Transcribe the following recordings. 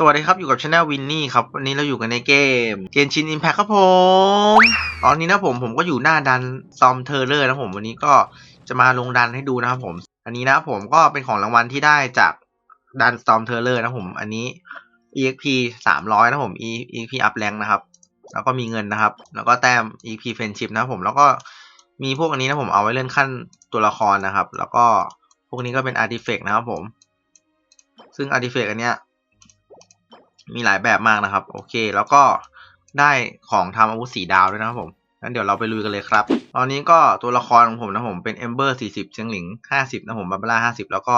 สวัสดีครับ อยู่กับช anel วินนี่ครับ วันนี้เราอยู่กันในเกมเกนชินอิมแพคครับผมตอนนี้นะผมผมก็อยู่หน้าดันซอมเทอร์เลอร์นะผมวันนี้ก็จะมาลงดันให้ดูนะครับผม อันนี้นะผมก็เป็นของรางวัลที่ได้จากดันซอมเทอร์เลอร์นะผม อันนี้ exp สามร้อยนะผม exp up rank นะครับ แล้วก็มีเงินนะครับ แล้วก็แต้ม exp friendship นะผมแล้วก็มีพวกอันนี้นะผมเอาไว้เลื่อนขั้นตัวละครนะครับ แล้วก็พวกนี้ก็เป็น artifact นะครับผม ซึ่ง artifact อันเนี้ย มีหลายแบบมากนะครับ โอเค แล้วก็ได้ของทำอาวุธสีดาวด้วยนะครับผมงั้นเดี๋ยวเราไปลุยกันเลยครับ ตอนนี้ก็ตัวละครของผมนะผมเป็น Ember 40เชียงหลิง50นะผมบาบาร่า50แล้วก็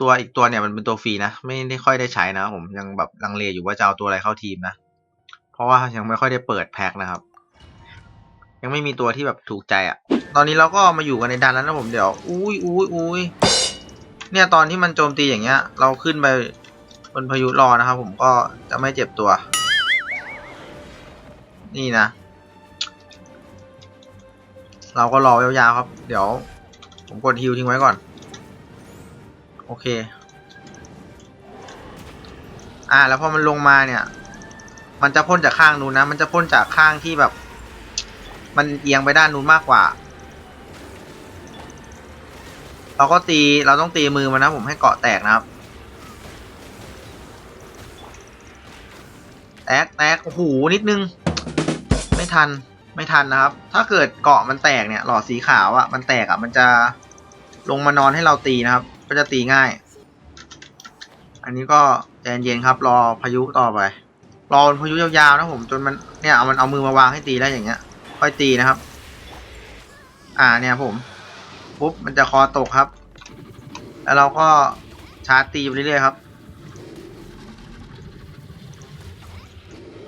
ตัวอีกตัวเนี่ยมันเป็นตัวฟรีนะ ไม่ได้ค่อยได้ใช้นะผมยังแบบลังเลอยู่ว่าจะเอาตัวอะไรเข้าทีมนะ เพราะว่ายังไม่ค่อยได้เปิดแพ็คนะครับ ยังไม่มีตัวที่แบบถูกใจอะ่ะ ตอนนี้เราก็มาอยู่กันในดันแล้วนะผมเดี๋ยวอุ้ยอุ้ยอุ้ยเนี่ยตอนที่มันโจมตีอย่างเงี้ย เราขึ้นไป บนพายุรอนะครับผมก็จะไม่เจ็บตัว นี่นะ เราก็รอยาวๆครับ เดี๋ยวผมกดฮิลทิ้งไว้ก่อน โอเค อ่า แล้วพอมันลงมาเนี่ย มันจะพ่นจากข้างนู้นนะ มันจะพ่นจากข้างที่แบบ มันเอียงไปด้านนู้นมากกว่า เราก็ตี เราต้องตีมือมันนะผมให้เกาะแตกนะครับ แตกแตกโอ้โหนิดนึง ไม่ทันไม่ทันนะครับ ถ้าเกิดเกาะมันแตกเนี่ย หลอดสีขาวอะ่ะ มันแตกอะ่ะ มันจะลงมานอนให้เราตีนะครับ ก็จะตีง่าย อันนี้ก็ใจเย็นครับ รอพายุต่อไป รอพายุยาวๆนะผม จนมันเนี่ยเอามันเอามือมาวางให้ตีแล้วอย่างเงี้ย ค่อยตีนะครับ อ่าเนี่ยผม ปุ๊บมันจะคอตกครับ แล้วเราก็ชาร์จตีไปเรื่อยๆครับ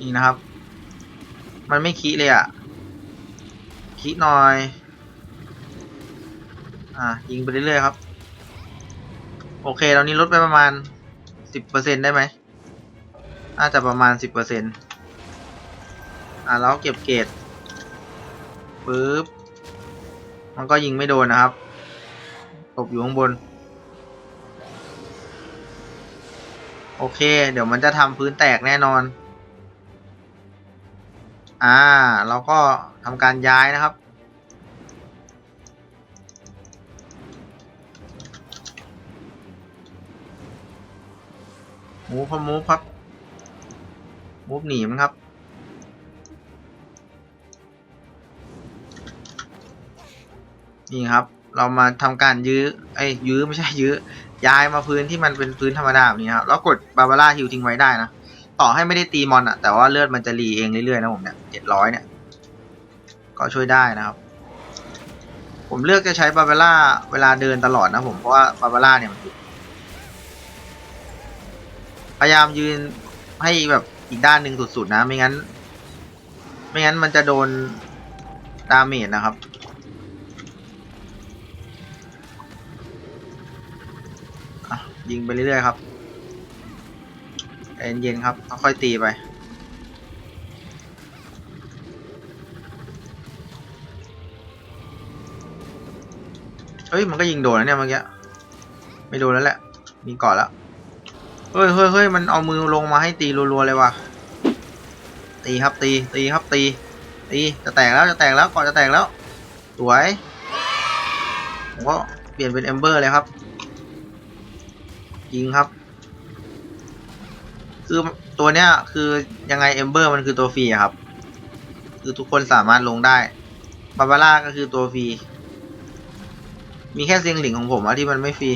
นี่นะครับ มันไม่คีเลยอะ่ะคีหน่อย อ่ายิงไปเรื่อยๆครับ โอเคตอนนี้ลดไปประมาณสิบเปอร์เซ็นได้ไหมน่าจะประมาณสิบเปอร์เซ็นอ่าแล้วเก็บเกรดปึ๊บมันก็ยิงไม่โดนนะครับตกอยู่ข้างบน โอเค เดี๋ยวมันจะทำพื้นแตกแน่นอน อ่า เราก็ทำการย้ายนะครับ มูฟครับมูฟครับ มูฟหนีมันครับ นี่ครับ เรามาทำการยื้อ ไอ้ยื้อไม่ใช่ยื้อ ย้ายมาพื้นที่มันเป็นพื้นธรรมดาแบบนี้ครับ แล้วกดบาบาร่าฮิวทิ้งไว้ได้นะ ต่อให้ไม่ได้ตีมอนอะแต่ว่าเลือดมันจะรีเองเรื่อยๆนะผมเนี่ยเจ็ดร้อยเนี่ย ก็ช่วยได้นะครับ ผมเลือกจะใช้บาเบาร่าเวลาเดินตลอดนะผมเพราะว่าบาเบาร่าเนี่ยมันพยายามยืนให้แบบอีกด้านหนึ่งสุดๆนะ ไม่งั้น ไม่งั้นมันจะโดนดาเมจนะครับ ยิงไปเรื่อยๆครับ ใจเย็นๆครับค่อยๆตีไป เฮ้ย มันก็ยิงโดนนะเนี่ยเมื่อกี้ ไม่โดนแล้วแหละ มีก่อนแล้ว เฮ้ยเฮ้ยเฮ้ยมันเอามือลงมาให้ตีรัวๆเลยว่ะ ตีครับตี ตีครับตี ตี จะแตกแล้ว จะแตกแล้ว ก่อนจะแตกแล้ว สวย ผมก็เปลี่ยนเป็นเอมเบอร์เลยครับ ยิงครับ คือตัวเนี้ยคือยังไงเอมเบอร์มันคือตัวฟรีอะครับ คือทุกคนสามารถลงได้บาบาร่าก็คือตัวฟรี มีแค่เซียงหลิงของผมอะที่มันไม่ฟรี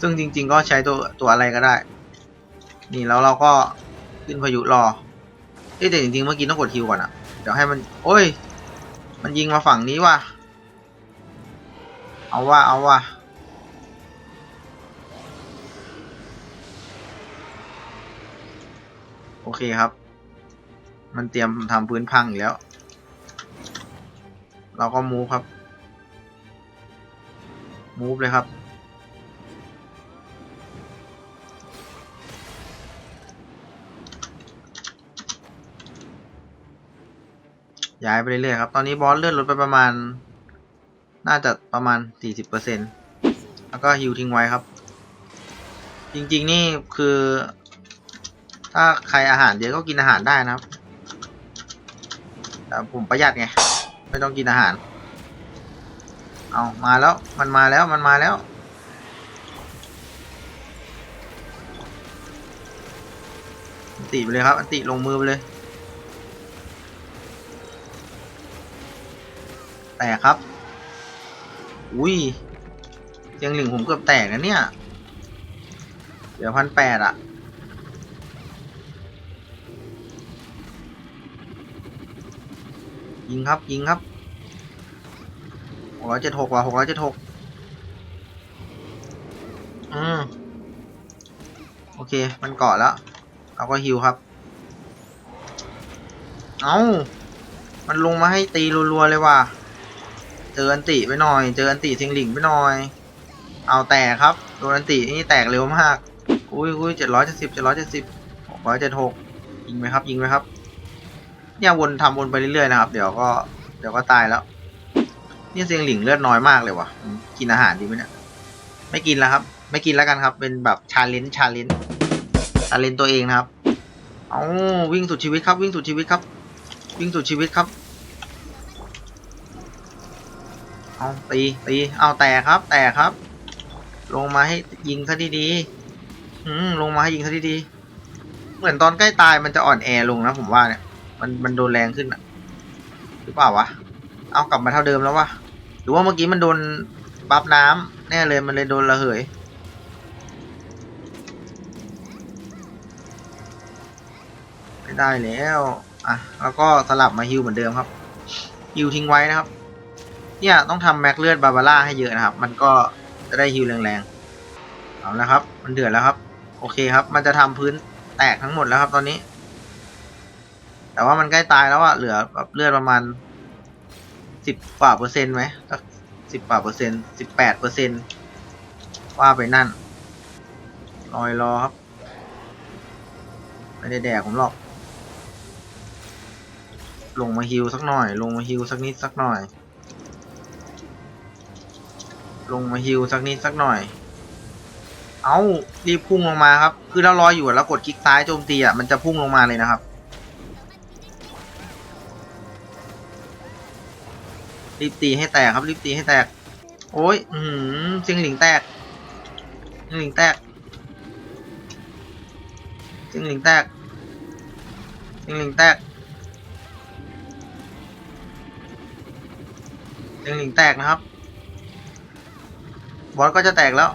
ซึ่งจริง ๆ ก็ใช้ตัวตัวอะไรก็ได้ นี่แล้วเราก็ขึ้นพายุรอเอ้แต่จริงๆเมื่อกี้ต้องกดฮิวก่อนอะเดี๋ยวให้มัน โอ้ย มันยิงมาฝั่งนี้ว่ะ เอาว่าเอาว่า โอเคครับ มันเตรียมทำพื้นพังอีกแล้ว เราก็มูฟครับ มูฟเลยครับ ย้ายไปเรื่อยๆครับ ตอนนี้บอสเลื่อนลดไปประมาณ น่าจะประมาณ 40%แล้วก็ฮิวทิ้งไว้ครับ จริงๆนี่คือ ถ้าใครอาหารเยอะก็กินอาหารได้นะครับแต่ผมประหยัดไง ไม่ต้องกินอาหาร เอามาแล้วมันมาแล้วมันมาแล้วอันติไปเลยครับ อันติลงมือไปเลย แตกครับ อุ้ยเสียงหลิงผมเกือบแตกนะเนี่ย เดี๋ยวพันแปดอะ ยิงครับ ยิงครับหกร้อยเจ็ดหกว่ะหกร้อยเจ็ดหกอืมโอเค มันเกาะแล้ว เราก็ฮิวครับ เอา้ามันลงมาให้ตีรัวๆเลยว่ะ เจออันติไปหน่อย เจออันติสิงหลิงไปหน่อย เอาแตกครับโดนอันตินี่แตกเร็วมาก อุ้ยอุ้ยเจ็ดร้อยเจ็ดสิบเจ็ดร้อยเจ็ดสิบหกร้อยเจ็ดหกยิงไหมครับ ยิงไหมครับ เนี่ยวนทำวนไปเรื่อยๆนะครับ เดี๋ยวก็เดี๋ยวก็ตายแล้วเนี่ยเสียงหลิงเลือดน้อยมากเลยว่ะ กินอาหารดีไหมเนี่ย ไม่กินแล้วครับ ไม่กินแล้วกันครับ เป็นแบบชาเลนจ์ชาเลนจ์ชาเลนจ์ตัวเองนะครับ เอาวิ่งสุดชีวิตครับ วิ่งสุดชีวิตครับ วิ่งสุดชีวิตครับ เอาตีตีเอาแตกครับ แตกครับ ลงมาให้ยิงซะดีๆอืมลงมาให้ยิงซะดีๆเหมือนตอนใกล้ตายมันจะอ่อนแอลงนะผมว่าเนี่ย มันมันโดนแรงขึ้นอะหรือเปล่าวะ เอากลับมาเท่าเดิมแล้ววะ หรือว่าเมื่อกี้มันโดนบัฟน้ำแน่เลยมันเลยโดนระเหย ไม่ได้แล้ว อะ แล้วก็สลับมาฮิวเหมือนเดิมครับ ฮิวทิ้งไว้นะครับ เนี่ยต้องทำแม็กเลือดบาบาร่าให้เยอะนะครับ มันก็จะได้ฮิวแรงๆ เอาละครับ มันเดือดแล้วครับ โอเคครับ มันจะทำพื้นแตกทั้งหมดแล้วครับตอนนี้ แต่ว่ามันใกล้ตายแล้วอะเหลือแบบเลือดประมาณสิบกว่าเปอร์เซ็นต์ไหมสักสิบกว่าเปอร์เซ็นต์สิบแปดเปอร์เซ็นต์ว่าไปนั่นรอยรอครับไม่ได้แดกผมหรอก ลงมาฮิวสักหน่อย ลงมาฮิวสักนิดสักหน่อย ลงมาฮิวสักนิดสักหน่อย เอารีบพุ่งลงมาครับ คือเรารออยู่แล้วกดคลิกซ้ายโจมตีอะมันจะพุ่งลงมาเลยนะครับ รีบตีให้แตกครับ รีบตีให้แตก โอ้ย อืมเสียงหลิงแตกเสียงหลิงแตกเสียงหลิงแตกเสียงหลิงแตกเสียงหลิงแตกนะครับ บอสก็จะแตกแล้ว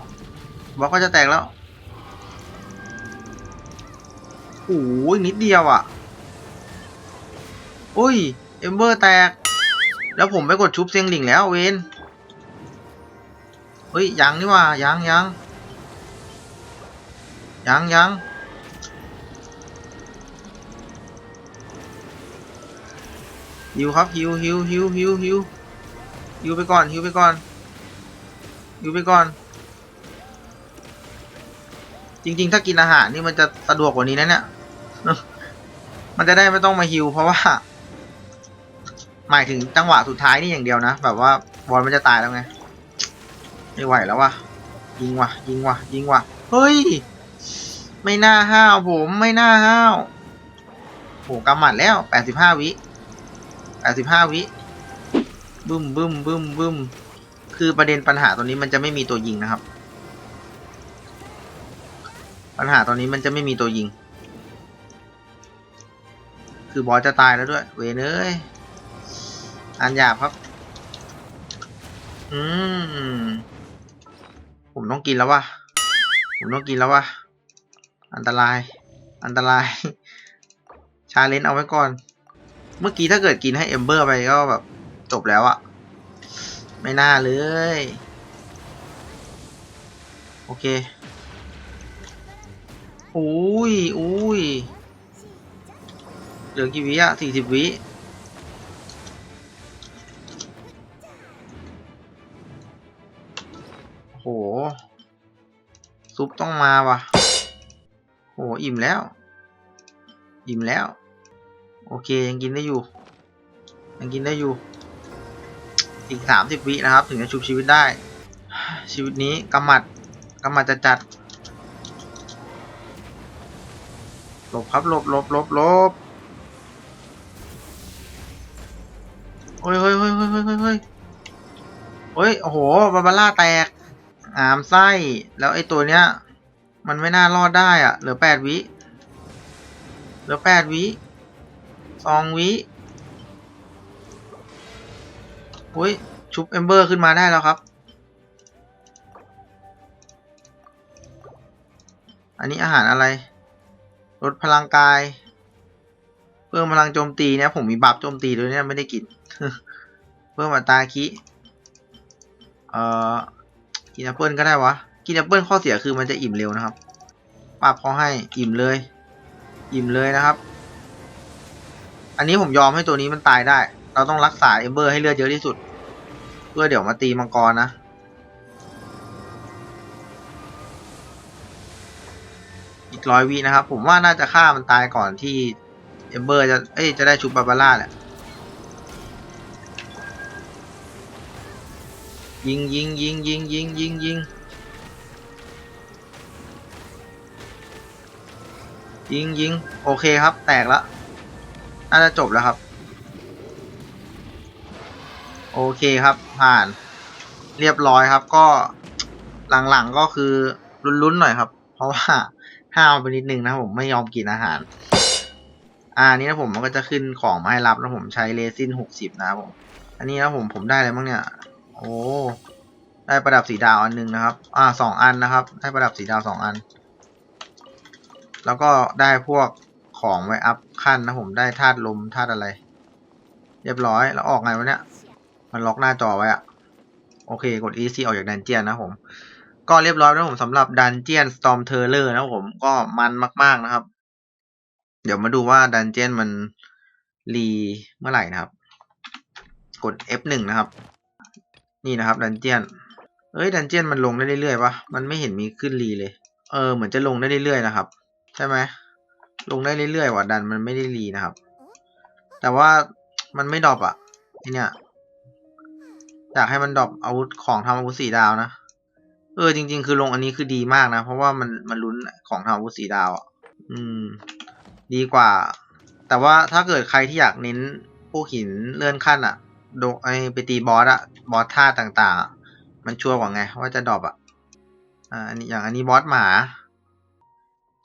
บอสก็จะแตกแล้วโอ้ยนิดเดียวอะ่ะ อุ้ย เอมเบอร์แตก แล้วผมไปกดชุบเซียงหลิงแล้วเวนเฮ้ยยังนี่ว่ายังยังยังยังฮิวครับฮิวฮิวฮิวฮิวฮิวฮิวไปก่อนฮิวไปก่อนฮิวไปก่อน จริง ๆ ถ้ากินอาหารนี่มันจะสะดวกกว่านี้นะเนี่ยมันจะได้ไม่ต้องมาฮิวเพราะว่า หมายถึงจังหวะสุดท้ายนี่อย่างเดียวนะ แบบว่าบอลมันจะตายแล้วไง ไม่ไหวแล้ววะยิงวะยิงวะยิงวะเฮ้ย ไม่น่าห้าวผม ไม่น่าห้าวโหกำหมัดแล้วแปดสิบห้าวิแปดสิบห้าวิบึ้มบึ้มบึ้มบึ้มคือประเด็นปัญหาตอนนี้มันจะไม่มีตัวยิงนะครับ ปัญหาตอนนี้มันจะไม่มีตัวยิง คือบอสจะตายแล้วด้วย เวนเอ้ย อันหยาบครับ อืม ผมต้องกินแล้ววะผมต้องกินแล้ววะอันตราย อันตราย ชาเลนจ์เอาไว้ก่อน เมื่อกี้ถ้าเกิดกินให้เอมเบอร์ไปก็แบบ จบแล้วอะไม่น่าเลย โอเคอุ้ยอุ้ยเหลือกี่วิอะสี่สิบวิ โห ซุปต้องมาว่ะ โห อิ่มแล้ว อิ่มแล้ว โอเค ยังกินได้อยู่ ยังกินได้อยู่ อีกสามสิบวินะครับ ถึงจะชุบชีวิตได้ ชีวิตนี้กำหมัดกำหมัดจะจัดหลบครับหลบหลบหลบหลบโอ้ยเฮ้ยเฮ้ยเฮ้ยเฮ้ยเฮ้ยเฮ้ยเฮ้ยโอ้โหบาบาร่าแตก อามไส้ แล้วไอ้ตัวเนี้ย มันไม่น่ารอดได้อะเหลือแปดวิ เหลือแปดวิสองวิอุ้ย ชุบเอมเบอร์ขึ้นมาได้แล้วครับ อันนี้อาหารอะไร ลดพลังกาย เพิ่มพลังโจมตีเนี่ย ผมมีบัฟโจมตีด้วยเนี่ย ไม่ได้กิน เพิ่มอัตราคิ เอ่อ กินแอปเปิลก็ได้วะ กินแอปเปิลข้อเสียคือมันจะอิ่มเร็วนะครับปรับเขาให้อิ่มเลย อิ่มเลยนะครับ อันนี้ผมยอมให้ตัวนี้มันตายได้ เราต้องรักษาเอมเบอร์ให้เลือดเยอะที่สุด เพื่อเดี๋ยวมาตีมังกรนะอีกร้อยวินะครับ ผมว่าน่าจะฆ่ามันตายก่อนที่เอมเบอร์จะเอ้ยจะได้ชุบบาบาร่าแหละ ยิงยิงยิงยิงยิงยิงยิงยิงยิงโอเคครับ แตกแล้วน่าจะจบแล้วครับ โอเคครับ ผ่านเรียบร้อยครับ ก็หลังๆก็คือลุ้นๆหน่อยครับ เพราะว่าห้าวไปนิดนึงนะผมไม่ยอมกินอาหาร อ่านี่นะผมมันก็จะขึ้นของมาให้รับนะผมใช้เลซินหกสิบนะครับผม อันนี้นะผมผมได้อะไรบ้างเนี่ย โอ้ได้ประดับสีดาวอันหนึ่งนะครับ อ่าสองอันนะครับ ได้ประดับสีดาวสองอัน แล้วก็ได้พวกของไว้อัพขั้นนะผมได้ธาตุลมธาตุอะไร เรียบร้อยแล้วออกไงวะเนี่ย มันล็อกหน้าจอไว้อะโอเค กด EC ออกจากดันเจียนนะผม ก็เรียบร้อยแล้วผมสำหรับดันเจียน Storm t e r r o r นะผมก็มันมาก ๆนะครับ เดี๋ยวมาดูว่าดันเจียนมันรีเมื่อไหร่นะครับ กด F1 นะครับ นี่นะครับดันเจียนเอ้ยดันเจียนมันลงได้เรื่อยๆปะมันไม่เห็นมีขึ้นรีเลย เออเหมือนจะลงได้เรื่อยๆนะครับ ใช่ไหมลงได้เรื่อยๆว่ะดันมันไม่ได้รีนะครับ แต่ว่ามันไม่ดรอปอะไอเนี่ยอยากให้มันดรอปอาวุธของทำอาวุธสีดาวนะเออจริง ๆ คือลงอันนี้คือดีมากนะ เพราะว่ามันมันลุ้นของทำอาวุธสีดาวอะอืม ดีกว่า แต่ว่าถ้าเกิดใครที่อยากเน้นพวกหินเลื่อนขั้นอะ โดไอไปตีบอสอะบอสท่าต่างๆ มันชัวร์กว่าไง ว่าจะดรอปอะอ่าอันนี้อย่างอันนี้บอสหมา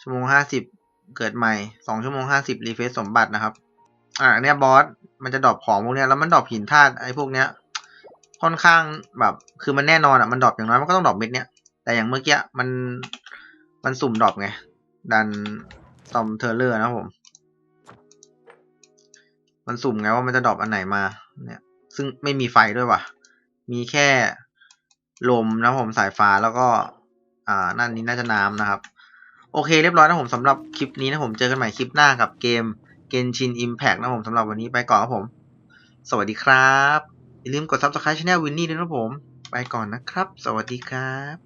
ชั่วโมงห้าสิบเกิดใหม่สองชั่วโมงห้าสิบรีเฟซสมบัตินะครับ อ่าอันเนี้ยบอสมันจะดรอปของพวกเนี้ยแล้วมันดรอปหินธาตุไอ้พวกเนี้ยค่อนข้างแบบคือมันแน่นอนอะมันดรอปอย่างน้อยมันก็ต้องดรอปเม็ดเนี้ยแต่อย่างเมื่อกี้มันมันสุ่มดรอปไง ดันซอมเทอร์เลอร์นะผม มันสุ่มไงว่ามันจะดรอปอันไหนมา เนี่ย ซึ่งไม่มีไฟด้วยว่ะ มีแค่ลมนะผมสายฟ้าแล้วก็อ่านั่นนี้น่าจะน้ำนะครับ โอเคเรียบร้อยนะผมสำหรับคลิปนี้นะผมเจอกันใหม่คลิปหน้ากับเกม Genshin Impact นะผมสำหรับวันนี้ไปก่อนครับผม สวัสดีครับ อย่าลืมกด Subscribe Channel Winnie ด้วยนะผม ไปก่อนนะครับ สวัสดีครับ